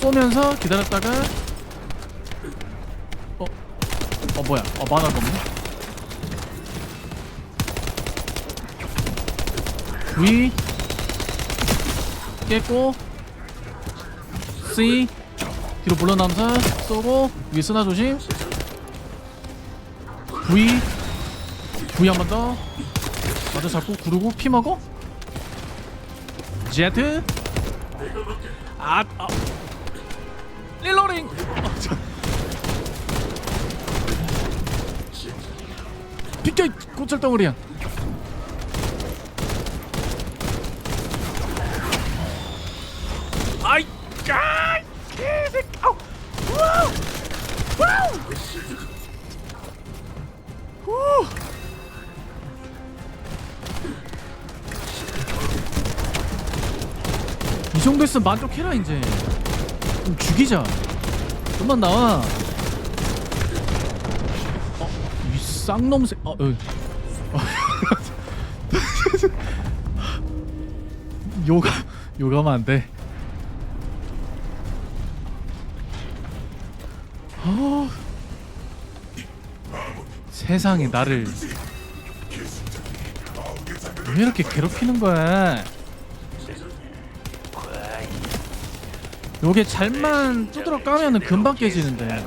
쏘면서 기다렸다가 어? 어 뭐야? 어 만화가 없네 V 깼고 C 뒤로 물러나면서 쏘고 위에 쓰나 조심. V V 한 번 더. 맞아 잡고 구르고 피 먹어. Z. 아, 아. 릴로링! 아, 저. 비켜 이 고철 덩어리야. 아이 까 개색 아우 와우 와우. 후. 이 정도 했으면 만족해라 이제 좀 죽이자. 좀만 나와. 어? 이 쌍놈새 어 여기. 요가 요가면 안 돼. 어... 세상에 나를 왜 이렇게 괴롭히는 거야 요게 잘만 두드러 까면은 금방 깨지는데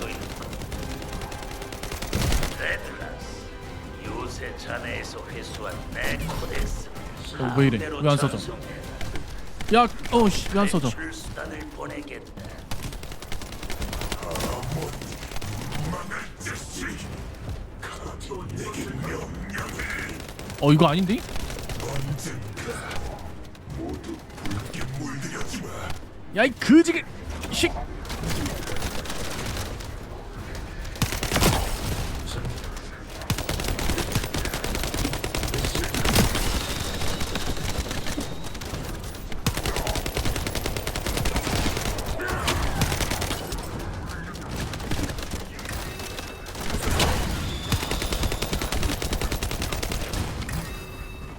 요새 자네에서 회수한 내 코덱스 어, 왜 이래? 왜 안 써져? 야 어씨 왜 안 써져 출수단을 보내겠다 어 이거 아닌데? 야 이 그지게 식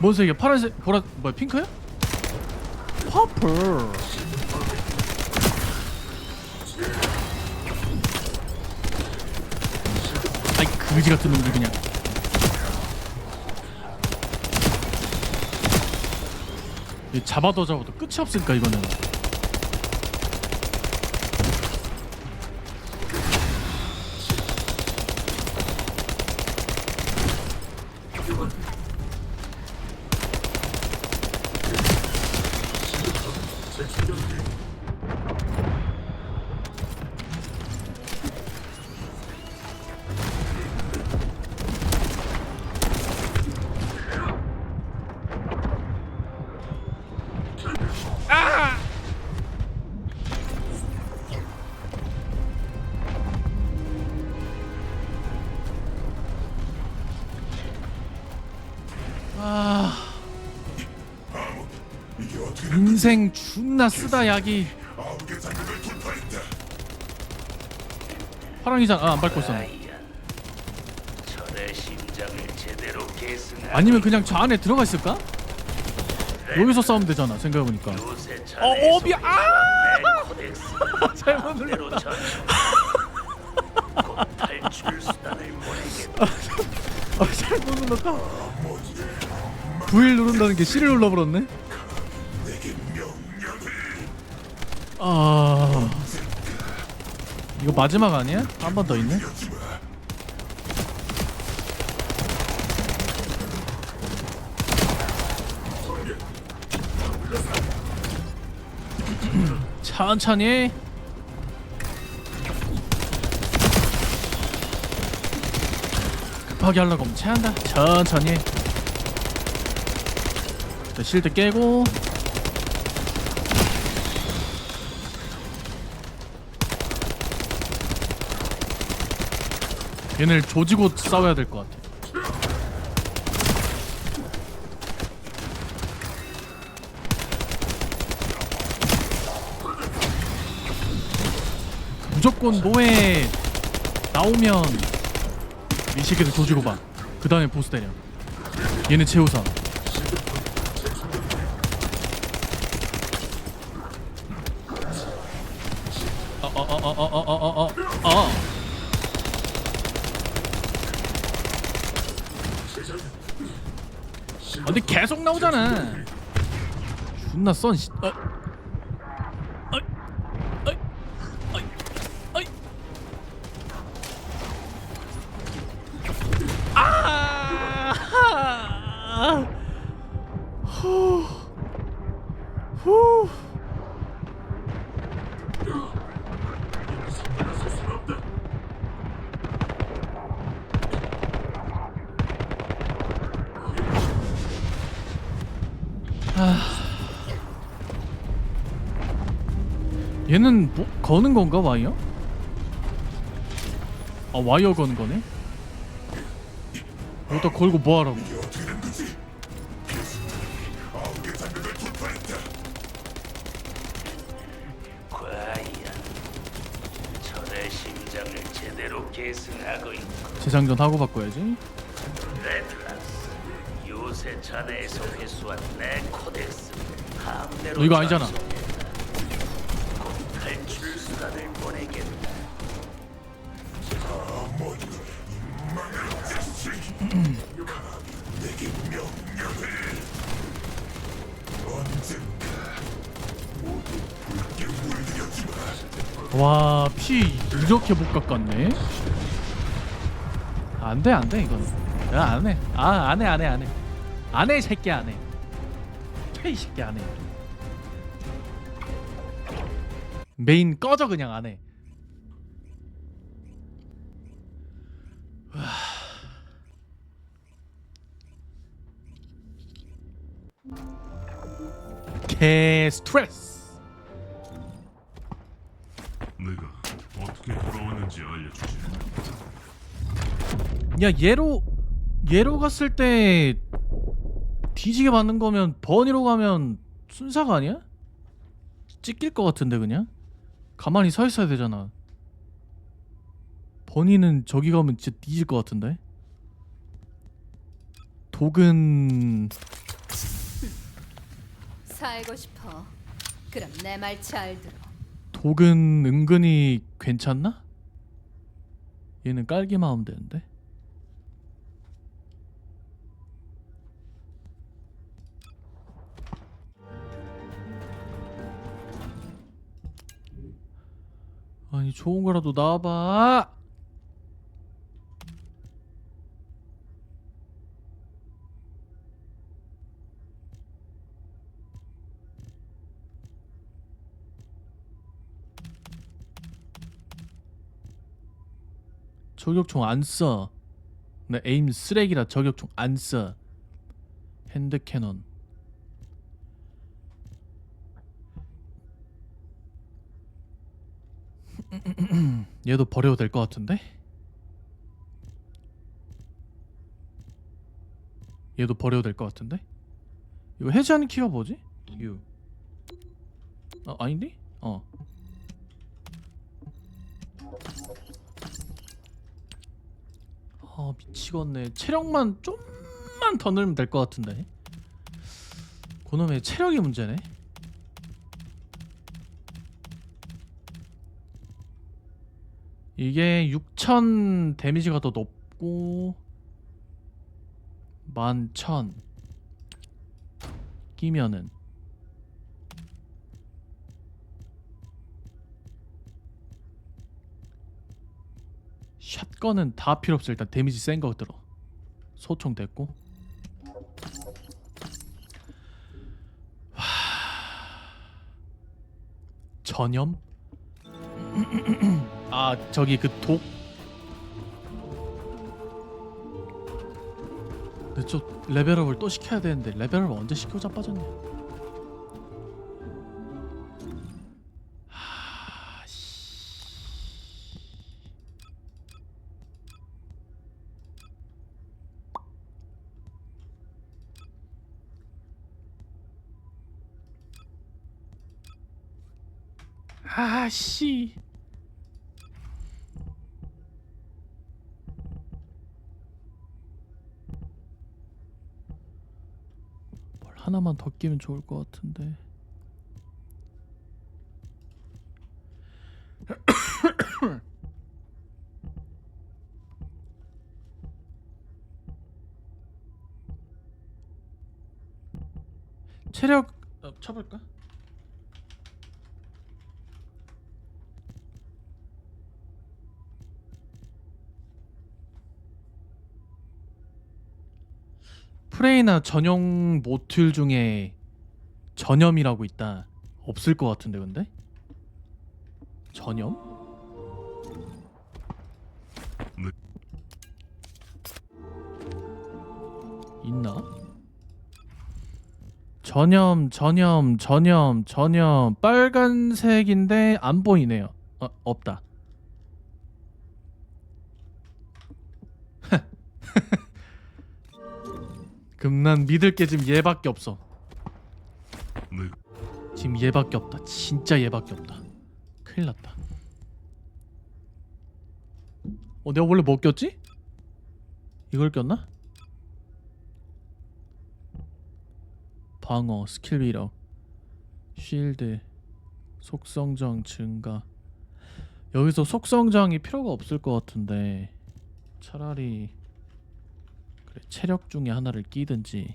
뭔 색이야? 파란색, 보라, 뭐야? 핑크야? 퍼플. 그지 같은 놈들 그냥. 얘 잡아도 잡아도 끝이 없으니까 이거는. 인생 존나 쓰다 약이. 파랑이장 아 안 밟고 있었네. 아니면 그냥 저 안에 들어가 있을까? 여기서 싸우면 되잖아 생각해보니까 어, 미안. 아! 코덱스 잘못 눌렀다. 아 잘못 눌렀다 V1 누른다는 게 C를 눌러버렸네 아. 이거 마지막 아니야? 한 번 더 있네? 천천히. 급하게 하려고 하면 체한다. 천천히. 자, 실드 깨고 얘네를 조지고 싸워야 될 것 같아 무조건 노예 나오면 이 새끼들 조지고 봐. 그 다음에 보스 때려. 얘는 최우선. 나오잖아. 존나 썬 씨. 어. 얘는 뭐 거는 건가 와이어? 아 와이어 거는 거네? 여기다 걸고 뭐 하라고? 과연 저의 심장을 제대로 계승하고 있고 재장전 하고 바꿔야지. 자네에서 회수한 내 코덱스 함대로 너 이거 아니잖아. 전송했다. 곧 탈출 수단을 보내겠다 와, 피 이렇게 못 깎았네. 안 돼, 안 돼, 이건. 야, 안 해. 아, 안 해, 안 해, 안 해. 안 해, 이 새끼 안 해. 이 새끼 안 해. 메인 꺼져 그냥 안 해. 개 스트레스. 내가 어떻게 돌아왔는지 알려주지. 야 얘로 얘로 갔을 때 뒤지게 맞는 거면 버니로 가면 순사가 아니야? 찢길 것 같은데 그냥 가만히 서 있어야 되잖아. 버니는 저기 가면 진짜 뒤질 것 같은데. 독은 살고 싶어. 그럼 내 말 잘 들어. 독은 은근히 괜찮나? 얘는 깔기만 하면 되는데. 아니 좋은 거라도 나와봐. 저격총 안 써. 나 에임 쓰레기라 저격총 안 써. 핸드 캐논. 얘도 버려도 될 것 같은데? 얘도 버려도 될 것 같은데? 이거 해제하는 키가 뭐지? U. 아 아닌데? 어. 아 미치겠네 체력만 좀만 더 늘면 될 것 같은데 그놈의 체력이 문제네 이게 6000 데미지가 더 높고 11000 끼면은 샷건은 다 필요 없어 일단 데미지 센 거 들어. 소총 됐고. 하... 전염 아 저기 그 독 근데 저 레벨업을 또 시켜야 되는데 레벨업을 언제 시켜 자빠졌냐 하... 씨. 아 씨 하나만 더 끼면 좋을 것 같은데 체력 어, 쳐볼까? 프레이나 전용 모듈 중에 전염이라고 있다. 없을 것 같은데 근데? 전염? 네. 있나? 전염, 전염, 전염, 전염 빨간색인데 안 보이네요. 어, 없다. 그럼 난 믿을 게 지금 얘밖에 없어. 내가 지금 얘밖에 없다. 진짜 얘밖에 없다. 큰일 났다. 어, 내가 원래 뭐 꼈지? 이걸 꼈나? 방어, 스킬 위력, 쉴드, 속성정 증가. 여기서 속성정이 필요가 없을 것 같은데 차라리 그래 체력 중에 하나를 끼든지.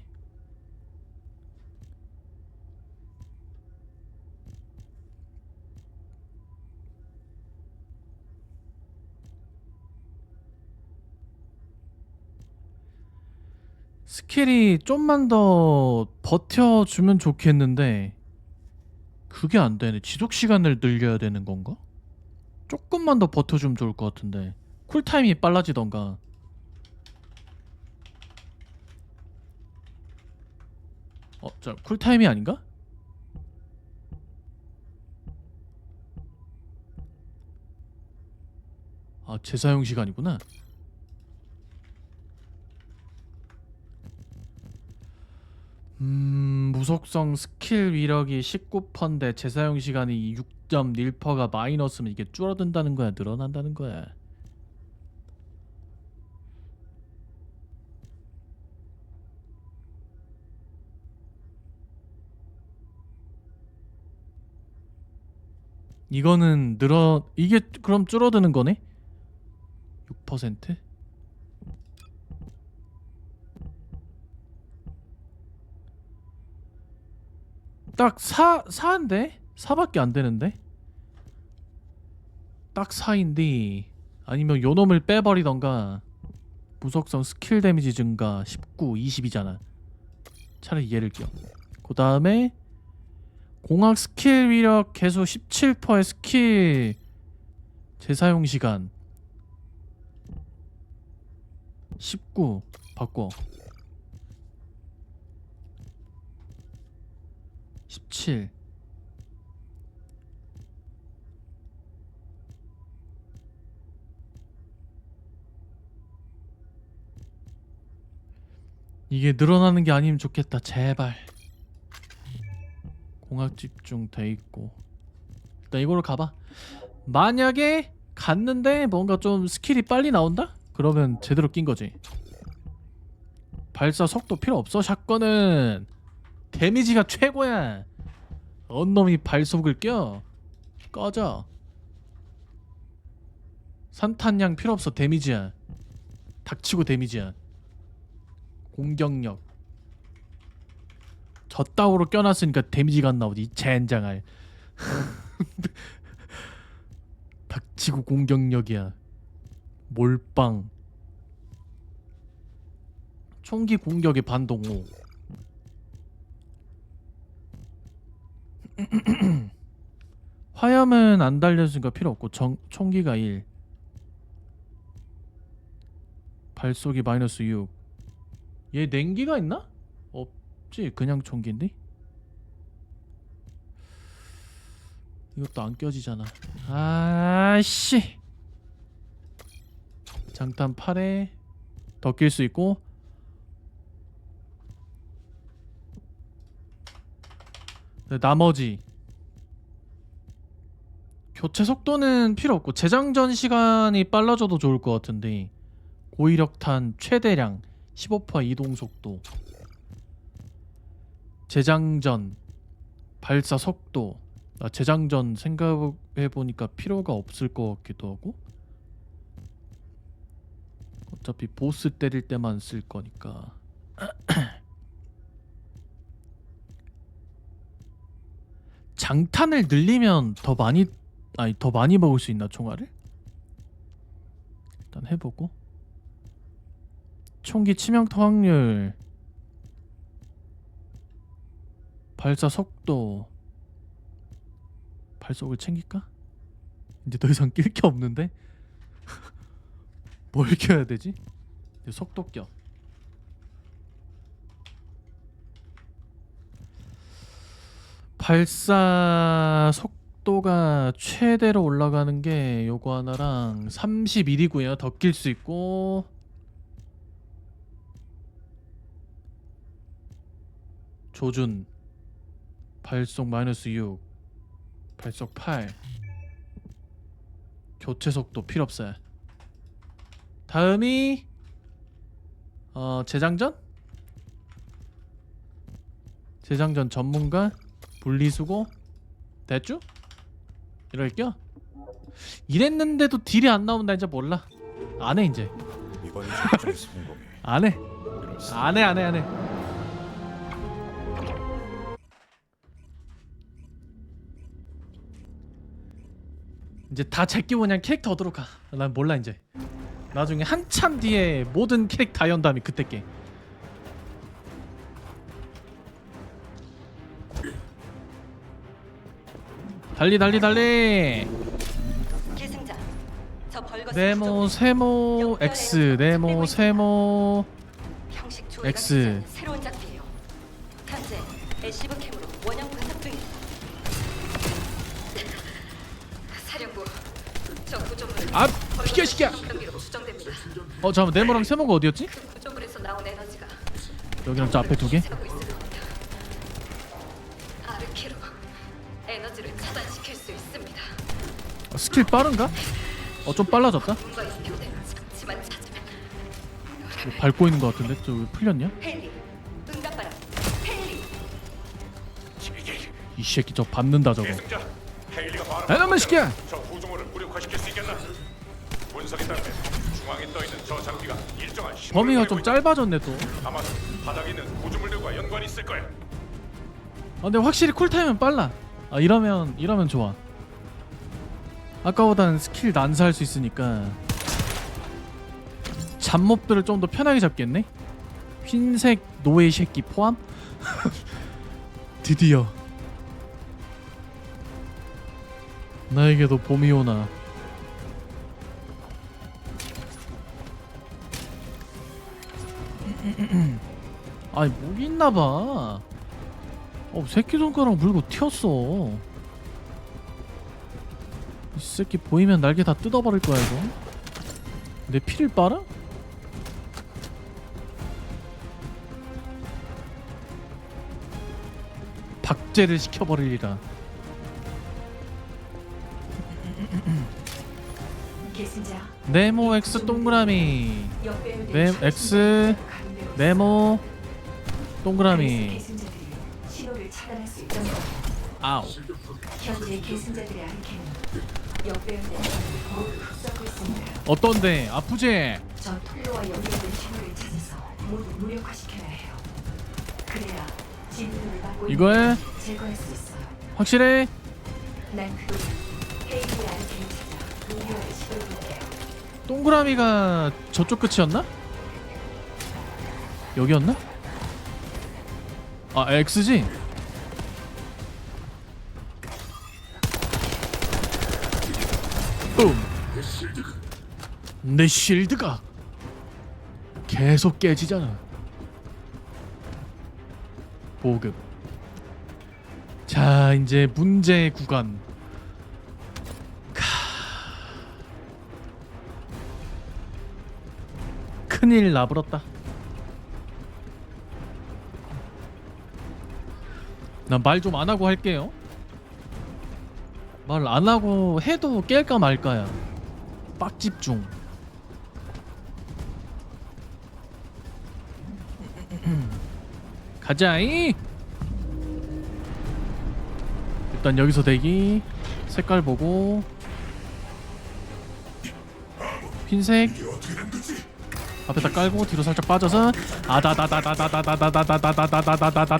스킬이 좀만 더 버텨주면 좋겠는데 그게 안 되네. 지속 시간을 늘려야 되는 건가? 조금만 더 버텨주면 좋을 것 같은데 쿨타임이 빨라지던가. 어, 자 쿨타임이 아닌가? 아 재사용 시간이구나. 음 무속성 스킬 위력이 19%인데 재사용 시간이 6.1%가 마이너스면 이게 줄어든다는 거야 늘어난다는 거야 이거는 늘어 이게 그럼 줄어드는 거네 6%? 딱 4, 4인데? 4밖에 안 되는데? 딱 4인데 아니면 요놈을 빼버리던가 무속성 스킬 데미지 증가 19, 20이잖아 차라리 얘를 끼워 그 다음에 공학 스킬 위력 계속 17%의 스킬 재사용 시간 19 바꿔. 17 이게 늘어나는 게 아니면 좋겠다. 제발 공학 집중 돼 있고 일단 이걸로 가봐 만약에 갔는데 뭔가 좀 스킬이 빨리 나온다? 그러면 제대로 낀 거지 발사 속도 필요 없어 샷건은 데미지가 최고야. 언놈이 발속을 껴. 꺼져. 산탄양 필요 없어 데미지야. 닥치고 데미지야. 공격력. 저 따위로 껴놨으니까 데미지가 안 나오지. 이 젠장할. 닥치고 공격력이야. 몰빵. 총기 공격의 반동 5. 화염은 안 달려있으니까 필요 없고 정, 총기가 1 발속이 마이너스 6얘 냉기가 있나? 없지? 그냥 총기인데? 이것도 안 껴지잖아. 아씨. 장탄 8에 더 낄 수 있고. 네, 나머지. 교체 속도는 필요 없고 재장전 시간이 빨라져도 좋을 것 같은데. 고이력탄 최대량 15% 이동 속도 재장전 발사 속도. 나 재장전 생각해 보니까 필요가 없을 것 같기도 하고. 어차피 보스 때릴 때만 쓸 거니까. 장탄을 늘리면 더 많이 아니 더 많이 먹을 수 있나 총알을? 일단 해보고. 총기 치명타 확률 발사 속도 발속을 챙길까? 이제 더 이상 낄 게 없는데 뭘 껴야 되지? 이제 속도 껴 발사 속도가 최대로 올라가는 게 요거 하나랑 31이고요. 더 낄 수 있고 조준 발속 마이너스 6 발속 8 교체 속도 필요 없어요. 다음이 어 재장전? 재장전 전문가 분리수거 됐죠? 이럴게요 이랬는데도 딜이 안 나온다 이제 몰라. 안해 이제. 안해. 안해 안해 안해 이제 다 제끼고 그냥 캐릭터 얻으러 가 난 몰라 이제 나중에 한참 뒤에 모든 캐릭터 다 연 다음에 그때 깨 달리 달리 달리 계승자. 저 벌거 네모 세모 X 네모 세모 형식 조회가 X. 되지 않은 새로운 작품이에요. 현재 애시브 캠으로 저 구조물은 아, 시켜. 어 잠깐 네모랑 세모가 어디였지? 그 구조물에서 나온 에너지가 여기랑 저 앞에 두 개? 차고 있을 겁니다. 아르키로 에너지를 차단시킬 수 있습니다. 어, 스킬 빠른가? 어 좀 빨라졌다. 뭔가 입표된 장치만 찾으면 뭐 밟고 있는 것 같은데 저왜 풀렸냐? 헨리, 응답하라. 헨리. 이 새끼 저 밟는다 저거. 계승자 헤일리가 바로 에너맨 시켜. 저 분석에 따르면 중앙에 떠 있는 저 장비가 일정한 힘을 범위가 좀 있다. 짧아졌네 또. 아마도 바닥에 있는 구조물들과 연관이 있을 거야. 아 근데 확실히 쿨타임은 빨라. 아 이러면 이러면 좋아. 아까보다는 스킬 난사할 수 있으니까 잡몹들을 좀 더 편하게 잡겠네. 흰색 노예 새끼 포함? 드디어 나에게도 봄이 오나. 아니 뭐 있나봐. 어 새끼 손가락 물고 튀었어. 이 새끼 보이면 날개 다 뜯어버릴 거야 이거. 내 피를 빨아? 박제를 시켜버리리라. 네모 X 동그라미. 네 X 네모 동그라미. 신호를 차단할 수 있던 것 아우. 현재 계승자들의 아르케는 역배열 네트워크를 모두 흡수하고 있습니다. 어떤데 아프지? 저 통로와 연결된 신호를 찾아서 모두 무력화시켜야 해요. 그래야 진도를 받고 이거에 것을 제거할 수 있어요. 확실해? 난 찾아 시도해볼게요. 동그라미가 저쪽 끝이었나? 여기였나? 아 X지? 음. 내 실드가 계속 깨지잖아. 보급. 자 이제 문제 구간. 큰일 나버렸다. 난 말 좀 안 하고 할게요. 말 안 하고 해도 깰까 말까야. 빡집중. 가자이. 일단 여기서 대기. 색깔 보고. 흰색. 앞에다 깔고 뒤로 살짝 빠져서 아다다다다다다다다다다다다다다다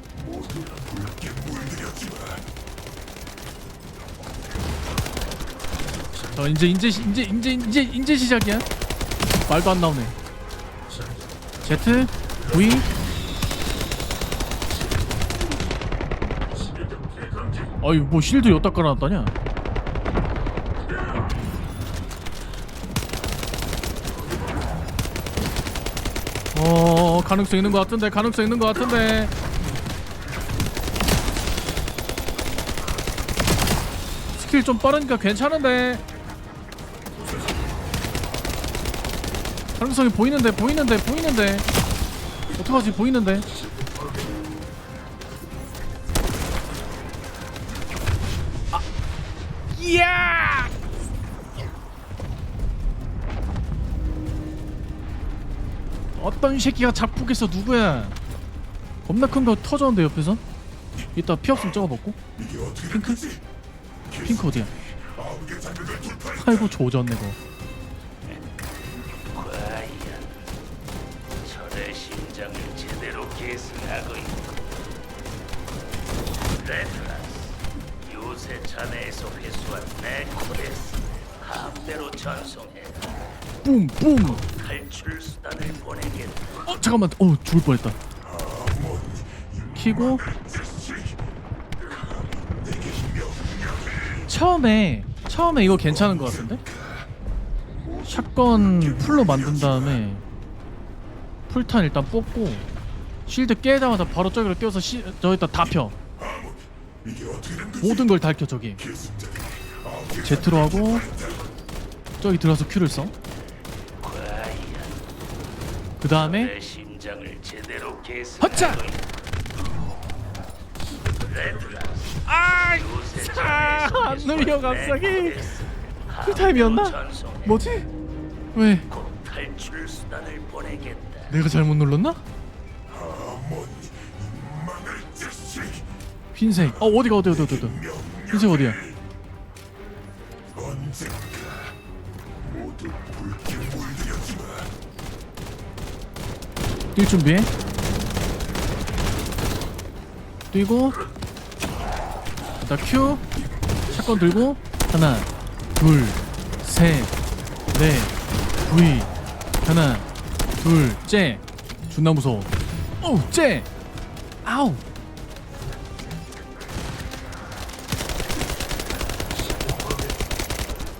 전어 이거 보스였네? 어 이제 이제 시- 이제 이제 이제 이제 시작이야? 말도 안 나오네. Z? V? 어이 뭐 실드 여기다 깔아놨다냐? 어 가능성 있는 것 같은데 가능성 있는 것 같은데 스킬 좀 빠르니까 괜찮은데. 가능성이 보이는데 보이는데 보이는데. 어떡하지 보이는데. 아 이야! 어떤 새끼가 작북했어 누구야? 겁나 큰 거 터졌는데 옆에서? 이따 피 없으면 저거 먹고. 핑크? 핑크 어디야 아이고 조졌네 거 저의 심장을 제대로 계승하고 있고 레드라스 요새 잔해에서 회수한 내 코덱스 마음대로 전송해라. 뿜뿜 탈출 수단을 보내겠다. 어 잠깐만 어 죽을 뻔했다 키고 처음에 처음에 이거 괜찮은 것 같은데? 샷건 풀로 만든 다음에 풀탄 일단 뽑고 실드 깨자마자 바로 저기로 뛰어서 시, 저기다 다 펴. 모든 걸 다 켜 저기. 제트로 하고 저기 들어가서 큐를 써. 그 다음에 내심 아, 아, 안 눌려 갑자기. 그 풀타임이었나? 뭐지? 왜? 내가 잘못 눌렀나? 흰색. 어 어디가 어디 어디 어디 어디. 흰색 어디야? 뛸 준비해. 뛰고 나 큐. 샷건 들고 하나, 둘, 셋, 넷, V 하나, 둘, 째. 존나 무서워. 어우, 째. 아우.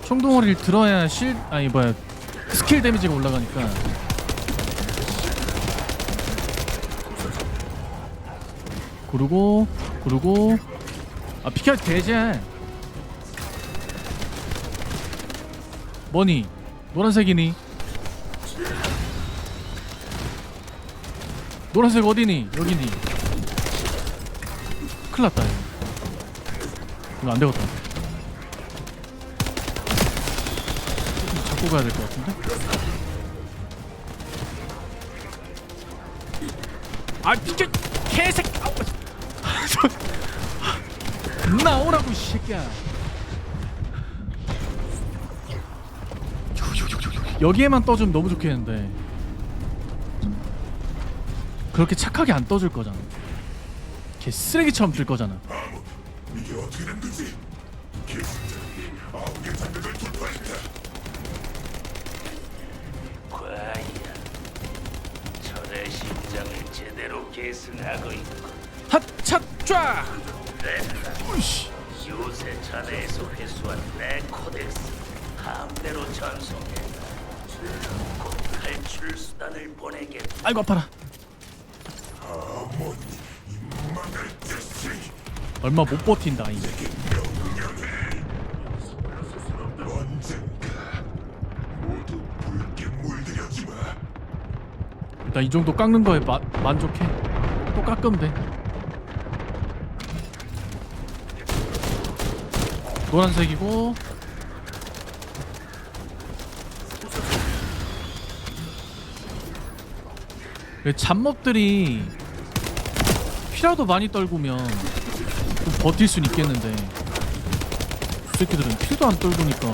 총동아리를 들어야 실 아니 뭐야 스킬 데미지가 올라가니까 고르고 고르고 아 피켜 되지 뭐니? 노란색이니? 노란색 어디니? 여기니? 큰일났다 이거. 안되겠다. 잡고 가야 될 것 같은데? 아 비켜 나오라고 이 새끼야. 여기에만 떠주면 너무 좋겠는데. 그렇게 착하게 안 떠줄 거잖아. 개 쓰레기처럼 뜰 거잖아. 과연 저의 심장을 제대로 계승하고 있고. 핫 차 쫙 요새 잔해에서 회수한 내 코덱스 마음대로 전송해라. 곧 탈출 수단을 보내겠다. 아이고 아파라. 얼마 못 버틴다 이 일단 이 정도 깎는 거에 마, 만족해. 또 깎으면 돼 노란색이고. 왜 잡몹들이 피라도 많이 떨구면 좀 버틸 순 있겠는데. 이 새끼들은 피도 안 떨구니까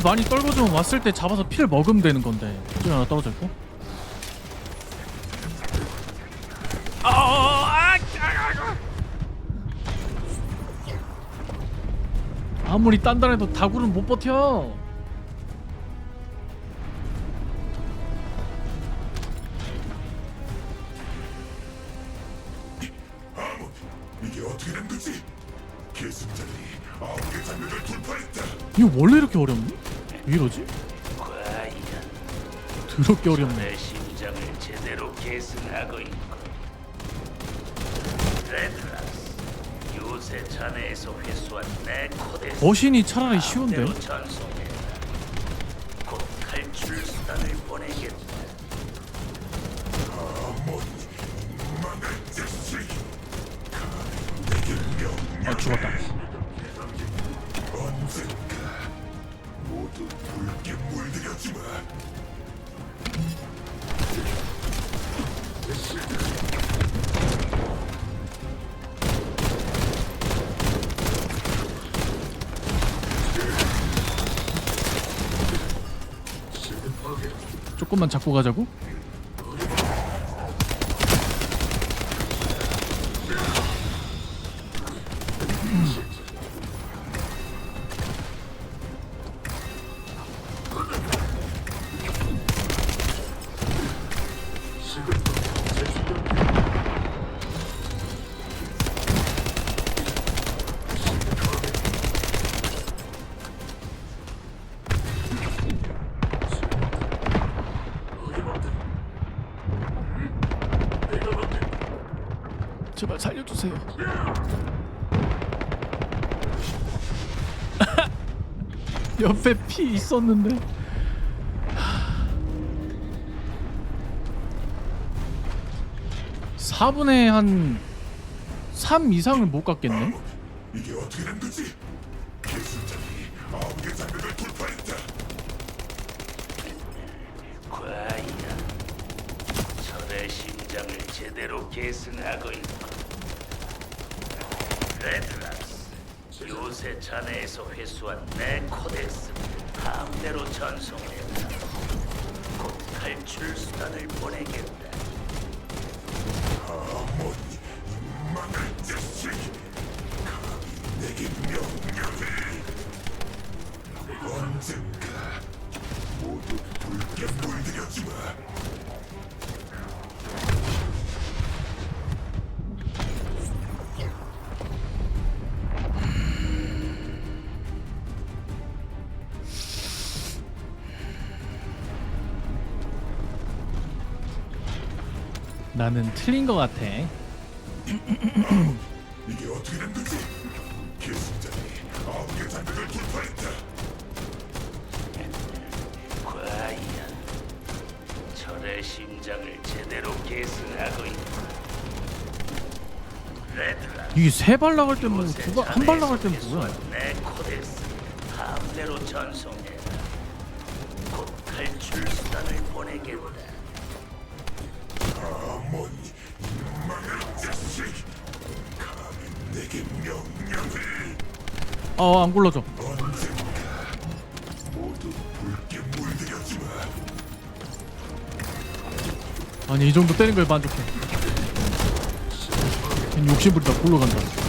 피를 많이 떨궈주면 왔을 때 잡아서 피를 먹으면 되는 건데. 저기 하나 떨어져 있고. 아무리 단단해도 다구는 못 버텨. 이게 어떻게 된 거지? 계승자들이 아홉 개 장벽을 돌파했다. 이거 원래 이렇게 어렵니? 왜 이러지? 과연 더럽게 어렵네 내 심장을 제대로 계승하고 있고 레드라스 요새 자네에서 회수한 내 코덱스 거신이 차라리 쉬운데 전송 죽었다. 조금만 잡고 가자고? 옆에 피 있었는데 4분의 한 3 이상을 못 갔겠네? 이게 어떻게 된 거지? 계승자들이 아홉 개 장벽을 돌파했다. 과연 저의 심장을 제대로 계승하고 있고 레드라스 요새 자네에서 회수한 내 코덱스 마음대로 전송해라 곧 탈출 수단을 보내겠다 나는 틀린 것 같아 이게 어떻게 된 거지? 계승자들이 아홉 개 장벽을 돌파했다. 과연 저의 심장을 제대로 계승하고 레드라스 이게 세 발 나갈 때 뭐, 두 발, 한 발 나갈 때 뭐야? 내 코덱스 마음대로 전송해라 곧 탈출 수단을 보내겠다 어, 안 굴러져. 아니, 이 정도 때린 거에 만족해. 욕심부리다 굴러간다.